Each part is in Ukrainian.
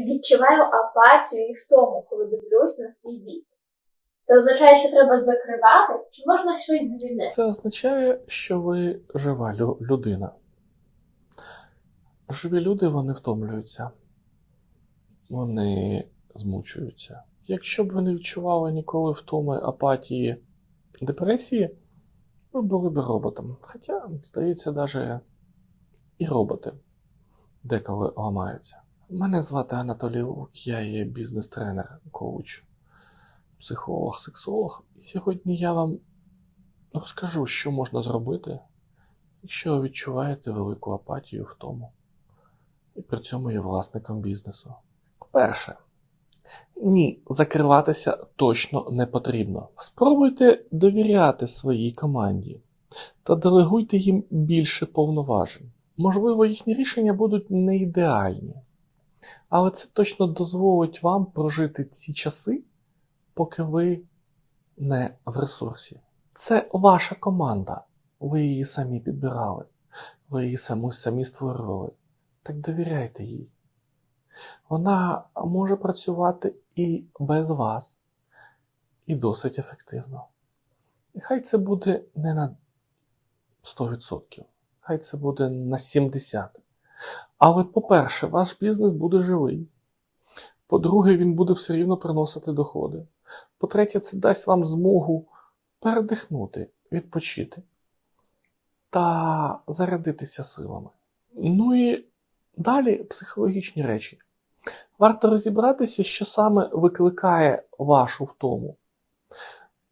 відчуваю апатію і втому, коли дивлюсь на свій бізнес. Це означає, що треба закривати, чи можна щось змінити? Це означає, що ви жива людина. Живі люди вони втомлюються, вони змучуються. Якщо б ви не відчували ніколи втоми, апатії, депресії, ви були б роботом. Хоча, здається, навіть і роботи деколи ламаються. Мене звати Анатолій Лук, я є бізнес-тренер, коуч, психолог, сексолог. І сьогодні я вам розкажу, що можна зробити, якщо ви відчуваєте велику апатію в тому, і при цьому є власником бізнесу. Перше. Ні, закриватися точно не потрібно. Спробуйте довіряти своїй команді та делегуйте їм більше повноважень. Можливо, їхні рішення будуть не ідеальні, але це точно дозволить вам прожити ці часи, поки ви не в ресурсі. Це ваша команда. Ви її самі підбирали, ви її самі, самі створювали. Так довіряйте їй. Вона може працювати і без вас, і досить ефективно. Хай це буде не на 100%, хай це буде на 70%. Але, по-перше, ваш бізнес буде живий. По-друге, він буде все рівно приносити доходи. По-третє, це дасть вам змогу передихнути, відпочити та зарядитися силами. Ну і далі психологічні речі. Варто розібратися, що саме викликає вашу втому.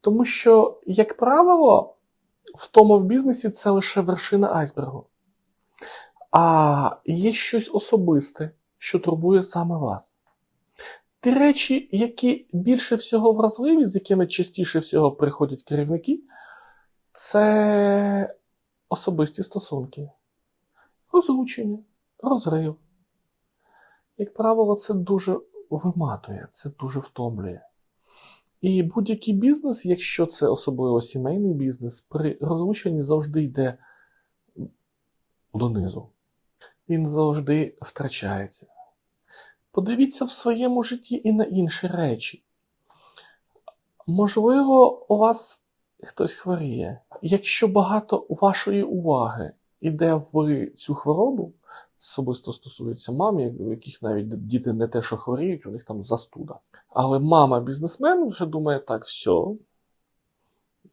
Тому що, як правило, втома в бізнесі це лише вершина айсбергу. А є щось особисте, що турбує саме вас. Ті речі, які більше всього вразливі, з якими частіше всього приходять керівники, це особисті стосунки, розлучення, розрив. Як правило, це дуже виматує, це дуже втомлює. І будь-який бізнес, якщо це особливо сімейний бізнес, при розлученні завжди йде донизу. Він завжди втрачається. Подивіться в своєму житті і на інші речі. Можливо, у вас хтось хворіє. Якщо багато вашої уваги йде в цю хворобу, особисто стосується мам, у яких навіть діти не те, що хворіють, у них там застуда. Але мама бізнесмен вже думає, так, все,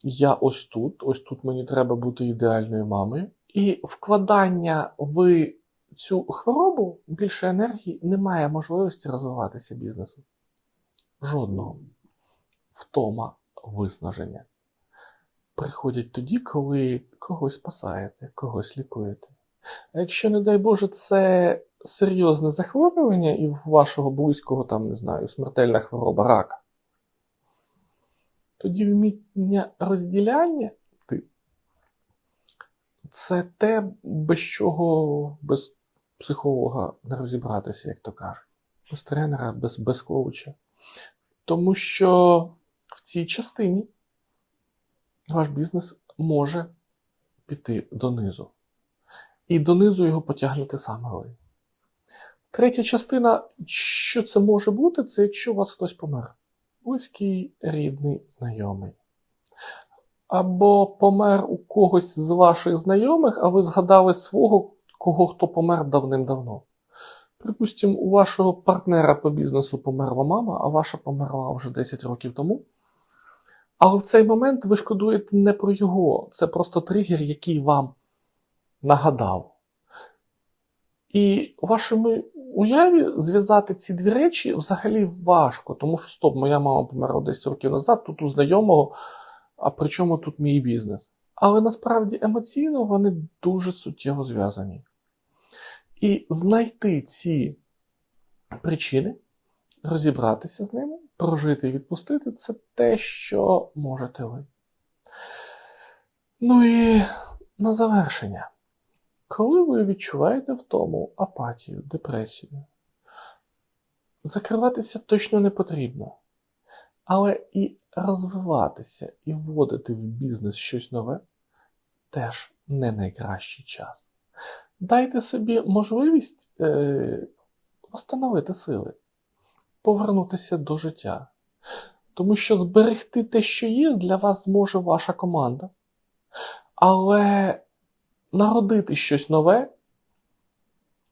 я ось тут, ось тут мені треба бути ідеальною мамою. І вкладання в цю хворобу більше енергії немає можливості розвиватися бізнесу. Жодного. Втома виснаження. Приходять тоді, коли когось спасаєте, когось лікуєте. А якщо, не дай Боже, це серйозне захворювання і в вашого близького, там, не знаю, смертельна хвороба рака, тоді вміння розділяння ти, це те, без чого без психолога не розібратися, як то кажуть, без тренера, без, без коуча. Тому що в цій частині ваш бізнес може піти донизу. І донизу його потягнете саме ви. Третя частина, що це може бути, це якщо у вас хтось помер. Близький, рідний, знайомий. Або помер у когось з ваших знайомих, а ви згадали свого, кого хто помер давним-давно. Припустимо, у вашого партнера по бізнесу померла мама, а ваша померла вже 10 років тому. Але в цей момент ви шкодуєте не про його, це просто тригер, який вам нагадав. І у вашому уяві зв'язати ці дві речі взагалі важко, тому що стоп, моя мама померла 10 років назад, тут у знайомого, а при чому тут мій бізнес? Але насправді емоційно вони дуже суттєво зв'язані. І знайти ці причини, розібратися з ними, прожити і відпустити це те, що можете ви. Ну і на завершення. Коли ви відчуваєте втому, апатію, депресію, закриватися точно не потрібно. Але і розвиватися, і вводити в бізнес щось нове теж не найкращий час. Дайте собі можливість е, восстановити сили, повернутися до життя. Тому що зберегти те, що є, для вас зможе ваша команда. Але народити щось нове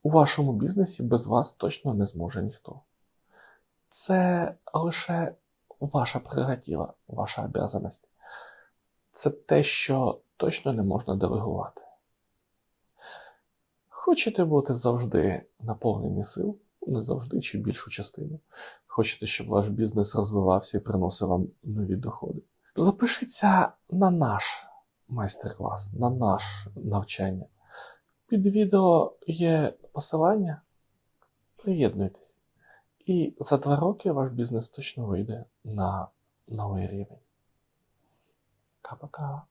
у вашому бізнесі без вас точно не зможе ніхто. Це лише ваша прерогатива, ваша обязаність. Це те, що точно не можна делегувати. Хочете бути завжди наповнені сил, не завжди чи більшу частину. Хочете, щоб ваш бізнес розвивався і приносив вам нові доходи. Запишіться на наш майстер-клас, на наше навчання. Під відео є посилання. Приєднуйтесь. І за два роки ваш бізнес точно вийде на новий рівень. Пока-пока.